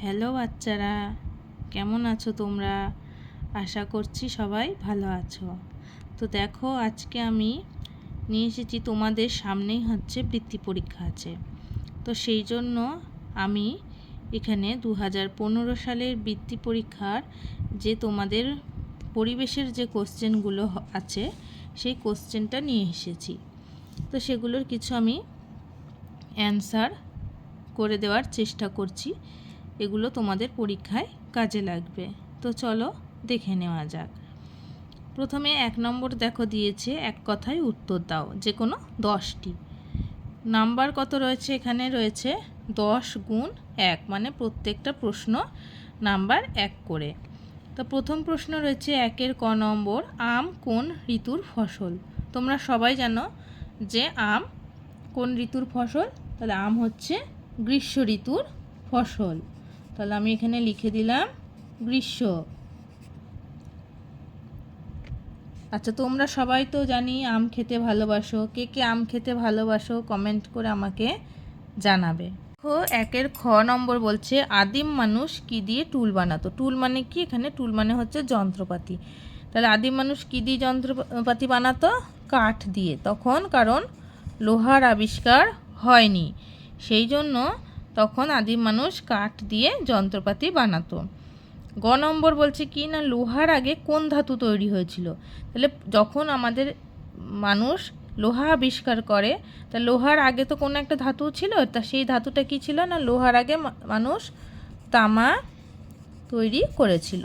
Hello বাচ্চারা। কেমন আছো তোমরা? আশা করছি সবাই ভালো আছো। তো দেখো, আজকে আমি নিয়ে এসেছি তোমাদের সামনেই হচ্ছে বৃত্তি পরীক্ষা আছে। তো সেই জন্য আমি এখানে দু হাজার পনেরো সালের বৃত্তি পরীক্ষার যে তোমাদের পরিবেশের যে কোশ্চেনগুলো আছে, সেই কোশ্চেনটা নিয়ে এসেছি। তো সেগুলোর কিছু আমি অ্যান্সার করে দেওয়ার চেষ্টা করছি। এগুলো তোমাদের পরীক্ষায় কাজে লাগবে। তো চলো দেখে নেওয়া যাক। প্রথমে এক নম্বর দেখো দিয়েছে, এক কথায় উত্তর দাও, যে কোনো দশটি। নাম্বার কত রয়েছে এখানে? রয়েছে দশ গুণ এক মানে প্রত্যেকটা প্রশ্ন নাম্বার এক করে। তো প্রথম প্রশ্ন রয়েছে একের ক নম্বর, আম কোন ঋতুর ফসল? তোমরা সবাই জানো যে আম কোন ঋতুর ফসল? তাহলে আম হচ্ছে গ্রীষ্ম ঋতুর ফসল। তাহলে আমি এখানে লিখে দিলাম গ্রীষ্ম। আচ্ছা তোমরা সবাই তো জানি আম খেতে ভালোবাসো। কে কে আম খেতে ভালোবাসো কমেন্ট করে আমাকে জানাবে। দেখো, একের খ নম্বর বলছে, আদিম মানুষ কি দিয়ে টুল বানাতো? টুল মানে কি? এখানে টুল মানে হচ্ছে যন্ত্রপাতি। তাহলে আদিম মানুষ কি দিয়ে যন্ত্রপাতি বানাতো? কাঠ দিয়ে। তখন কারণ লোহার আবিষ্কার হয়নি। সেই জন্য তখন আদিম মানুষ কাঠ দিয়ে যন্ত্রপাতি বানাতো। গ নম্বর বলছে কি না, লোহার আগে কোন ধাতু তৈরি হয়েছিল? তাহলে যখন আমাদের মানুষ লোহা আবিষ্কার করে, তা লোহার আগে তো কোনো একটা ধাতু ছিল, তা সেই ধাতুটা কি ছিল না, লোহার আগে মানুষ তামা তৈরি করেছিল।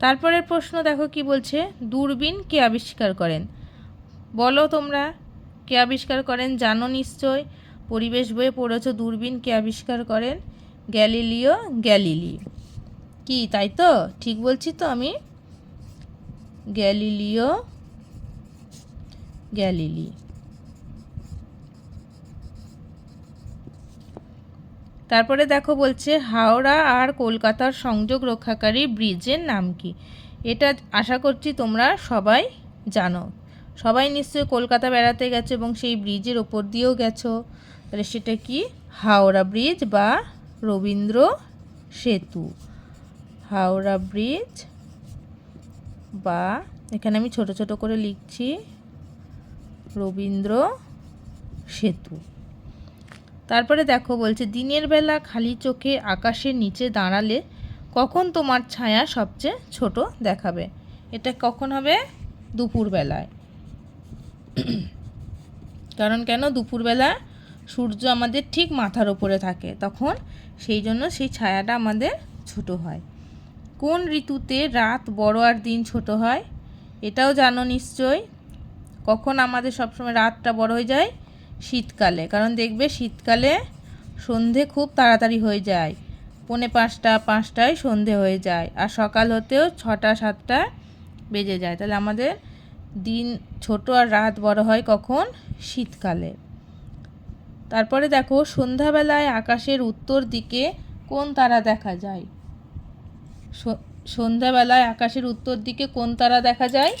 তারপরের প্রশ্ন দেখো কি বলছে, দূরবীন কে আবিষ্কার করেন? বলো তোমরা, কে আবিষ্কার করেন জানো নিশ্চয়? পরিবেশ বইয়ে পড়েছ দূরবীন কে আবিষ্কার করেন গ্যালিলিও গ্যালিলি। কি, তাই তো? ঠিক বলছি তো আমি? Galileo Galilei. তারপরে দেখো বলছে, হাওড়া আর কলকাতার সংযোগ রক্ষাকারী ব্রিজের নাম কি? এটা আশা করছি তোমরা সবাই জানো। সবাই নিশ্চয়ই কলকাতা বেড়াতে গেছো এবং সেই ব্রিজের ওপর দিয়েও গেছো। তাহলে সেটা কি? হাওড়া ব্রিজ বা রবীন্দ্র সেতু। হাওড়া ব্রিজ বা, এখানে আমি ছোট ছোট করে লিখছি, রবীন্দ্র সেতু। তারপরে দেখো, বলছে, দিনের বেলা খালি চোখে আকাশের নিচে দাঁড়ালে কখন তোমার ছায়া সবচেয়ে ছোট দেখাবে? এটা কখন হবে? দুপুরবেলায়। কারণ কেন? দুপুরবেলা সূর্য আমাদের ঠিক মাথার ওপরে থাকে। তখন সেই জন্য সেই ছায়াটা আমাদের ছোট হয়। কোন ঋতুতে রাত বড় আর দিন ছোট হয়, এটাও জানো নিশ্চয়। কখন আমাদের সবসময় রাতটা বড় হয়ে যায়? শীতকালে। কারণ দেখবে শীতকালে সন্ধে খুব তাড়াতাড়ি হয়ে যায়। পৌনে পাঁচটা, পাঁচটায় সন্ধে হয়ে যায়। আর সকাল হতেও ছটা, সাতটা বেজে যায়। তাহলে আমাদের দিন ছোট আর রাত বড় হয় কখন? শীতকালে। তারপরে দেখো, সন্ধ্যাবেলায় আকাশের উত্তর দিকে কোন তারা দেখা যায়? সন্ধ্যাবেলায় আকাশের উত্তর দিকে কোন তারা দেখা যায়?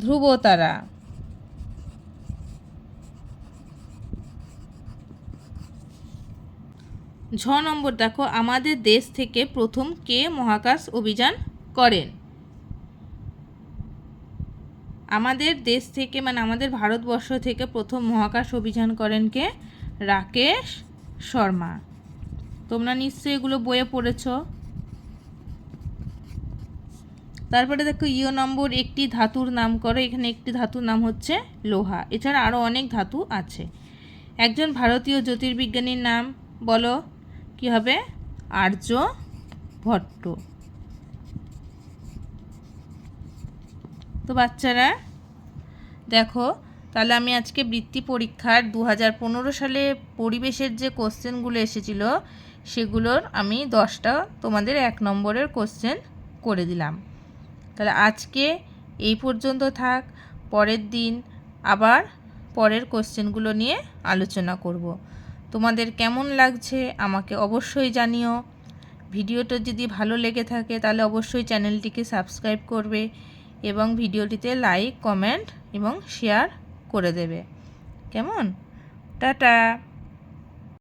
ধ্রুব তারা। ছ নম্বর দেখো, আমাদের দেশ থেকে প্রথম কে মহাকাশ অভিযান করেন? আমাদের দেশ থেকে মানে আমাদের ভারতবর্ষ থেকে প্রথম মহাকাশ অভিযান করেন কে? রাকেশ শর্মা। তোমরা নিশ্চয়ই এগুলো বইয়ে পড়েছ। তারপরে দেখো, ইও নম্বর একটি ধাতুর নাম করো। এখানে একটি ধাতুর নাম হচ্ছে লোহা। এছাড়া আরও অনেক ধাতু আছে। একজন ভারতীয় জ্যোতির্বিজ্ঞানীর নাম বলো, কি হবে? আর্য ভট্ট। তো বাচ্চারা, দেখো, তাহলে আমি আজকে বৃত্তি পরীক্ষার দু হাজার পনেরো সালে পরিবেশের যে কোশ্চেনগুলো এসেছিল, সেগুলোর আমি দশটা তোমাদের এক নম্বরের কোশ্চেন করে দিলাম। তাহলে আজকে এই পর্যন্ত থাক, পরের দিন আবার পরের কোশ্চেনগুলো নিয়ে আলোচনা করব। তোমাদের কেমন লাগছে আমাকে অবশ্যই জানিও। ভিডিওটা যদি ভালো লেগে থাকে, তাহলে অবশ্যই চ্যানেলটিকে সাবস্ক্রাইব করবে। এবং ভিডিওটিতে লাইক কমেন্ট এবং শেয়ার করে দেবে। কেমন? টাটা!